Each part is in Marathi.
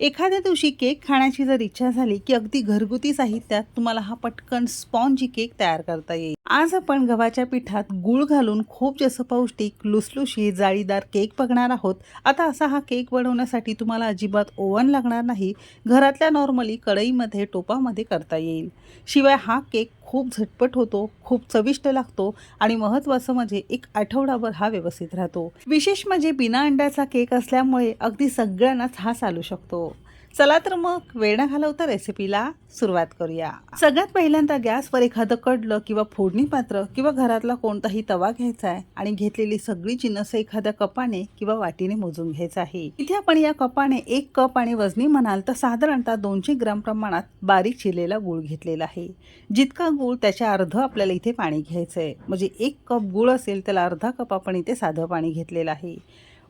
एखाद्या दिवशी केक खाण्याची जर इच्छा झाली की अगदी घरगुती साहित्यात तुम्हाला हा पटकन स्पॉन्जी केक तयार करता येईल. आज आपण गव्हाच्या पिठात गूळ घालून खूप जास्त पौष्टिक लुसलुशी जाळीदार केक बघणार आहोत. आता असा हा केक बनवण्यासाठी तुम्हाला अजिबात ओव्हन लागणार नाही. घरातल्या नॉर्मली कढईमध्ये टोपामध्ये करता येईल. शिवाय हा केक खूप झटपट होतो खूप चविष्ट लागतो आणि महत्त्वाचं म्हणजे एक आठवडाभर हा व्यवस्थित राहतो. विशेष म्हणजे बिना अंड्याचा केक असल्यामुळे अगदी सगळ्यांनाच हा चालू शकतो. चला तर मग वेळ न घालवता रेसिपीला सुरुवात करूया. सगळ्यात पहिल्यांदा गॅसवर एखादं कडलं किंवा फोडणी पात्र किंवा घरातला कोणताही तवा घ्यायचा आहे आणि घेतलेली सगळी जिन्नस एखाद्या कपाने किंवा वाटीने मोजून घ्यायचं आहे. इथे आपण या कपाने एक कप आणि वजनी म्हणाल तर साधारणतः दोनशे ग्राम प्रमाणात बारीक चिरलेला गूळ घेतलेला आहे. जितका गूळ त्याच्या अर्ध आपल्याला इथे पाणी घ्यायचं आहे म्हणजे एक कप गूळ असेल त्याला अर्धा कप आपण इथे साधं पाणी घेतलेलं आहे.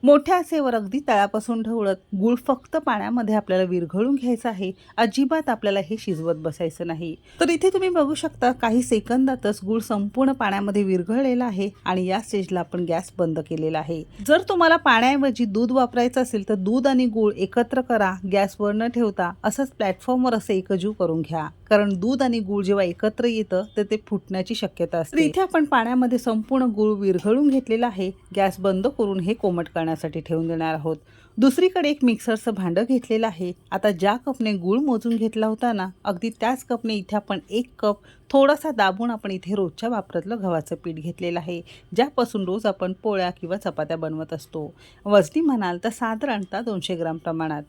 मोठ्या आचेवर अगदी तळापासून ढवळत गूळ फक्त पाण्यामध्ये आपल्याला विरघळून घ्यायचं आहे अजिबात आपल्याला हे शिजवत बसायचं नाही. तर इथे तुम्ही बघू शकता काही सेकंदातच गूळ संपूर्ण पाण्यामध्ये विरघळलेला आहे आणि या स्टेजला आपण गॅस बंद केलेला आहे. जर तुम्हाला पाण्याऐवजी दूध वापरायचं असेल तर दूध आणि गूळ एकत्र करा गॅसवर न ठेवता असंच प्लॅटफॉर्मवर असं एकजीव करून घ्या. कारण दूध आणि गूळ जेव्हा एकत्र येतं तर ते फुटण्याची शक्यता असते. इथे आपण पाण्यामध्ये संपूर्ण गूळ विरघळून घेतलेला आहे. गॅस बंद करून हे कोमट करण्यासाठी ठेवून देणार आहोत. दुसरीकडे एक मिक्सरचं भांडं घेतलेलं आहे. आता ज्या कपने गूळ मोजून घेतला होता ना अगदी त्याच कपने इथे आपण एक कप थोडासा दाबून आपण इथे रोजच्या वापरातलं गव्हाचं पीठ घेतलेलं आहे. ज्यापासून रोज आपण पोळ्या किंवा चपात्या बनवत असतो. वजनी म्हणाल तर साधारणतः दोनशे ग्राम प्रमाणात.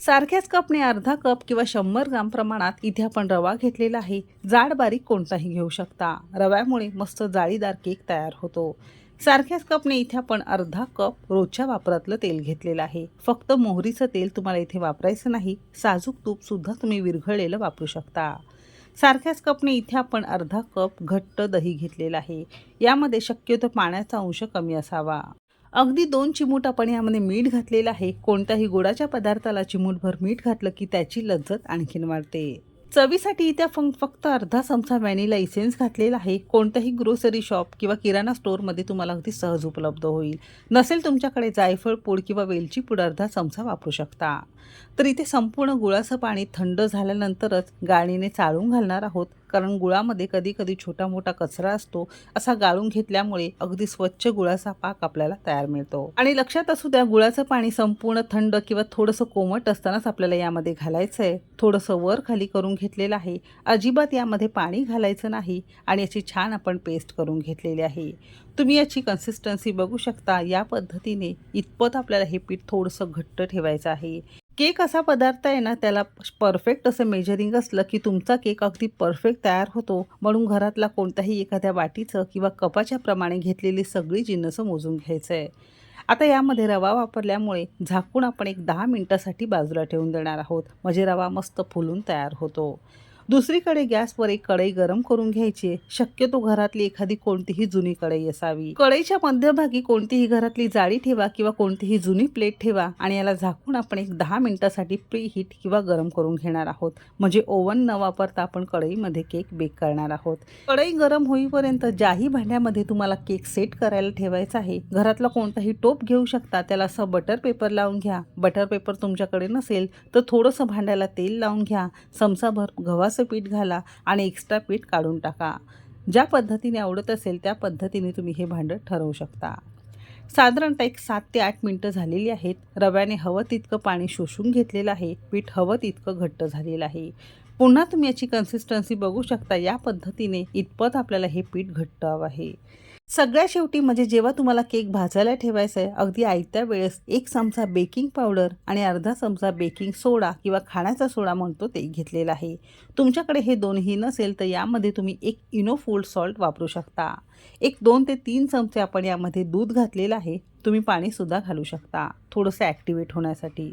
सारख्याच कपने अर्धा कप किंवा शंभर ग्राम प्रमाणात इथे आपण रवा घेतलेला आहे. जाड बारीक कोणताही घेऊ शकता. रव्यामुळे मस्त जाळीदार केक तयार होतो. सारख्याच कपने इथे आपण अर्धा कप रोजच्या वापरातलं तेल घेतलेलं आहे. फक्त मोहरीचं तेल तुम्हाला इथे वापरायचं नाही. साजूक तूपसुद्धा तुम्ही विरघळलेलं वापरू शकता. सारख्याच कपने इथे आपण अर्धा कप घट्ट दही घेतलेलं आहे. यामध्ये शक्यतो पाण्याचा अंश कमी असावा. अगदी दोन चिमूट आपण यामध्ये मीठ घातलेलं आहे. कोणत्याही गोडाच्या पदार्थाला चिमूटभर मीठ घातलं की त्याची लज्जत आणखीन वाढते. चवीसाठी इथे आपण फक्त अर्धा चमचा व्हॅनिला इसेन्स घातलेला आहे. कोणत्याही ग्रोसरी शॉप किंवा किराणा स्टोअरमध्ये तुम्हाला अगदी सहज उपलब्ध होईल. नसेल तुमच्याकडे जायफळ पूड किंवा वेलची पूड अर्धा चमचा वापरू शकता. तर इथे संपूर्ण गुळाचं पाणी थंड झाल्यानंतरच गाळणीने चाळून घालणार आहोत. कारण गुळामध्ये कधी कधी छोटा मोठा कचरा असतो असा गाळून घेतल्यामुळे अगदी स्वच्छ गुळाचा पाक आपल्याला तयार मिळतो. आणि लक्षात असू द्या गुळाचं पाणी संपूर्ण थंड किंवा थोडंसं कोमट असतानाच आपल्याला यामध्ये घालायचं आहे थोडंसं वर खाली करून घेतलेलं आहे. अजिबात यामध्ये पाणी घालायचं नाही आणि याची छान आपण पेस्ट करून घेतलेली आहे. तुम्ही याची कन्सिस्टन्सी बघू शकता. या पद्धतीने इतपत आपल्याला हे पीठ थोडंसं घट्ट ठेवायचं आहे. केक असा पदार्थ आहे ना त्याला परफेक्ट असं मेजरिंग असलं की तुमचा केक अगदी परफेक्ट तयार होतो. म्हणून घरातला कोणत्याही एखाद्या वाटीचं किंवा कपाच्या प्रमाणे घेतलेली सगळी जिन्नसं मोजून घ्यायचं आहे. आता यामध्ये रवा वापरल्यामुळे झाकून आपण एक दहा मिनटासाठी बाजूला ठेवून देणार आहोत. म्हणजे रवा मस्त फुलून तयार होतो. दुसरीकडे गॅसवर एक कढई गरम करून घ्यायची. शक्यतो घरातली एखादी कोणतीही जुनी कढई असावी. कढईच्या मध्यभागी कोणतीही घरातली जाळी ठेवा किंवा कोणतीही जुनी प्लेट ठेवा आणि याला झाकून आपण एक दहा मिनिटासाठी प्री हीट किंवा गरम करून घेणार आहोत. म्हणजे ओव्हन न वापरता आपण कढईमध्ये केक बेक करणार आहोत. कढई गरम होईपर्यंत ज्याही भांड्यामध्ये तुम्हाला केक सेट करायला ठेवायचा आहे घरातला कोणताही टोप घेऊ शकता त्याला असं बटर पेपर लावून घ्या. बटर पेपर तुमच्याकडे नसेल तर थोडंसं भांड्याला तेल लावून घ्या. चमचाभर गव्हाचं पीठ घाला आणि एक्स्ट्रा पीठ काढून टाका. ज्या पद्धतीने आवडत असेल त्या पद्धतीने तुम्ही हे भांडं ठरवू शकता. साधारणतः एक सात ते आठ मिनटं झालेली आहेत. रव्याने हवं तितकं पाणी शोषून घेतलेलं आहे. पीठ हवं तितकं घट्ट झालेलं आहे. पुन्हा तुम्ही याची कन्सिस्टन्सी बघू शकता. या पद्धतीने इतपत आपल्याला हे पीठ घट्ट हवं आहे. सगळ्या शेवटी म्हणजे जेव्हा तुम्हाला केक भाजायला ठेवायचा आहे अगदी आयत्या वेळेस एक चमचा बेकिंग पावडर आणि अर्धा चमचा बेकिंग सोडा किंवा खाण्याचा सोडा म्हणतो ते घेतलेला आहे. तुमच्याकडे हे दोन्ही नसेल तर यामध्ये तुम्ही एक इनो फूड सॉल्ट वापरू शकता. एक दोन ते तीन चमचे आपण यामध्ये दूध घातलेलं आहे तुम्ही पाणीसुद्धा घालू शकता. थोडंसं ॲक्टिवेट होण्यासाठी.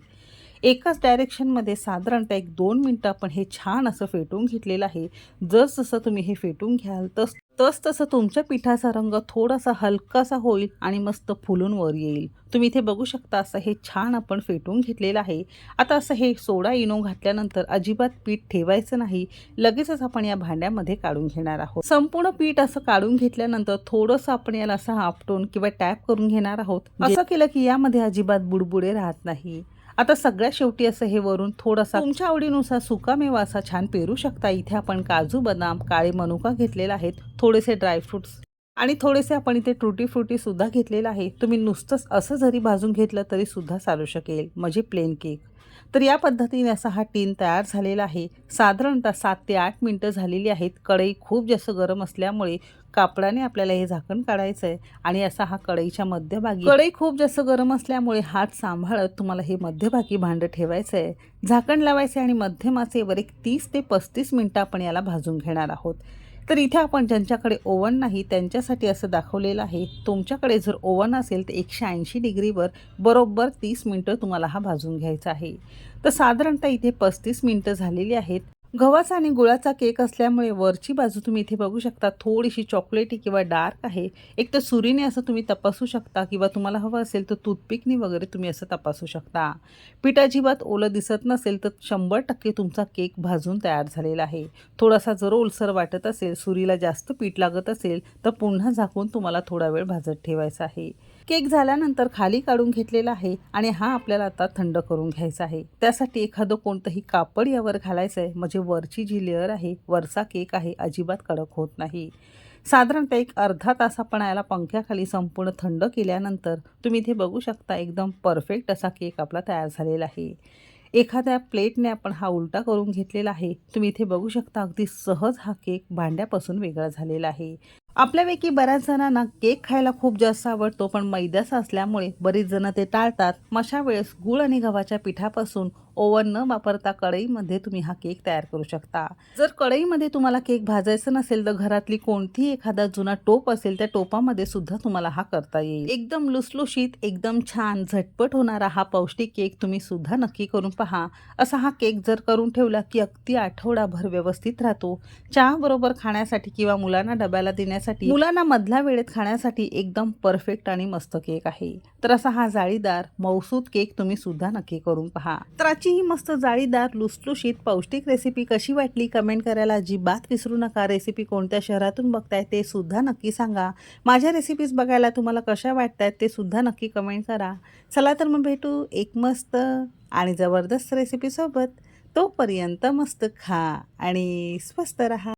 एकाच डायरेक्शनमध्ये साधारणतः एक दोन मिनटं आपण हे छान असं फेटून घेतलेलं आहे. जसजसं तुम्ही हे फेटून घ्याल तस तसतसं तुमच्या पिठाचा रंग थोडासा हलकासा होईल आणि मस्त फुलून वर येईल. तुम्ही इथे बघू शकता असं हे छान आपण फेटून घेतलेलं आहे. आता असं हे सोडा इनो घातल्यानंतर अजिबात पीठ ठेवायचं नाही. लगेचच आपण या भांड्यामध्ये काढून घेणार आहोत. संपूर्ण पीठ असं काढून घेतल्यानंतर थोडंसं आपण याला असं आपटून किंवा टॅप करून घेणार आहोत. असं केलं की यामध्ये अजिबात बुडबुडे राहत नाही. आता सगळ्यात शेवटी असं हे वरून थोडासा तुमच्या आवडीनुसार सुकामेवा असा छान पेरू शकता. इथे आपण काजू बदाम काळे मनुका घेतलेले आहेत. थोडेसे ड्रायफ्रुट्स आणि थोडेसे आपण इथे ट्रुटी फ्रुटी सुद्धा घेतलेलं आहे. तुम्ही नुसतंच असं जरी भाजून घेतलं तरी सुद्धा चालू शकेल. म्हणजे प्लेन केक तर या पद्धतीने असा हा टीन तयार झालेला आहे. साधारणतः सात ते आठ मिनटं झालेली आहेत. कढई खूप जास्त गरम असल्यामुळे कापडाने आपल्याला हे झाकण काढायचं आहे आणि असा हा कढईच्या मध्यभागी कढई खूप जास्त गरम असल्यामुळे हात सांभाळत तुम्हाला हे मध्यभागी भांडं ठेवायचं आहे झाकण लावायचं आहे आणि मध्यमासेवर एक तीस ते पस्तीस मिनटं आपण याला भाजून घेणार आहोत. तर इथे आपण ज्यांच्याकडे ओव्हन नाही त्यांच्यासाठी असं दाखवलेलं आहे. तुमच्याकडे जर ओव्हन असेल तर एकशे ऐंशी डिग्रीवर बरोबर तीस मिनटं तुम्हाला हा भाजून घ्यायचा आहे. तर साधारणतः इथे पस्तीस मिनटं झालेली आहेत. गव्हाचा आणि गुळाचा केक असल्यामुळे वरची बाजू तुम्ही इथे बघू शकता. थोडीशी चॉकलेटी किंवा डार्क आहे. एक तर सुरीने असं तुम्ही तपासू शकता किंवा तुम्हाला हवं असेल तर टूथपिकने वगैरे तुम्ही असं तपासू शकता. पीठ अजिबात ओलं दिसत नसेल तर शंभर टक्के तुमचा केक भाजून तयार झालेला आहे. थोडासा जर ओलसर वाटत असेल सुरीला जास्त पीठ लागत असेल तर पुन्हा झाकून तुम्हाला थोडा वेळ भाजत ठेवायचा आहे. केक झाल्यानंतर खाली काढून घेतलेला आहे आणि हा आपल्याला आता थंड करून घ्यायचा आहे. त्यासाठी एखादं कोणतंही कापड यावर घालायचं आहे म्हणजे वरची जी लेअर आहे वरचा केक आहे अजिबात कडक होत नाही. साधारणतः एक अर्धा तास आपण याला पंख्याखाली संपूर्ण थंड केल्यानंतर तुम्ही इथे बघू शकता एकदम परफेक्ट असा केक आपला तयार झालेला आहे. एखाद्या प्लेटने आपण हा उलटा करून घेतलेला आहे तुम्ही इथे बघू शकता अगदी सहज हा केक भांड्यापासून वेगळा झालेला आहे. आपल्यापैकी बऱ्याच जणांना केक खायला खूप जास्त आवडतो पण मैद्याचा असल्यामुळे बरीच जण ते टाळतात. मशा वेळेस गूळ आणि गव्हाच्या पिठापासून ओव्हन न वापरता कढईमध्ये तुम्ही हा केक तयार करू शकता. जर कढईमध्ये तुम्हाला केक भाजायचं नसेल तर घरातली कोणतीही एखादा जुना टोप असेल त्या टोपामध्ये सुद्धा तुम्हाला हा करता येईल. एकदम लुसलुशीत एकदम छान झटपट होणारा हा पौष्टिक केक तुम्ही सुद्धा नक्की करून पहा. असा हा केक जर करून ठेवला की अगदी आठवडाभर व्यवस्थित राहतो. चहा बरोबर खाण्यासाठी किंवा मुलांना डब्याला देण्यासाठी मुलांना मधल्या वेळेत खाण्यासाठी एकदम परफेक्ट आणि मस्त केक आहे. तर असा हा जाळीदार मौसूद केक तुम्ही सुद्धा नक्की करून पहा. तर आजची ही मस्त जाळीदार लुसलुशीत पौष्टिक रेसिपी कशी वाटली? कमेंट करायला अजिबात विसरू नका. रेसिपी कोणत्या शहरातून बघताय ते सुद्धा नक्की सांगा. माझ्या रेसिपीज बघायला तुम्हाला कशा वाटतायत ते सुद्धा नक्की कमेंट करा. चला तर मग भेटू एक मस्त आणि जबरदस्त रेसिपीसोबत तोपर्यंत मस्त खा आणि स्वस्त रहा.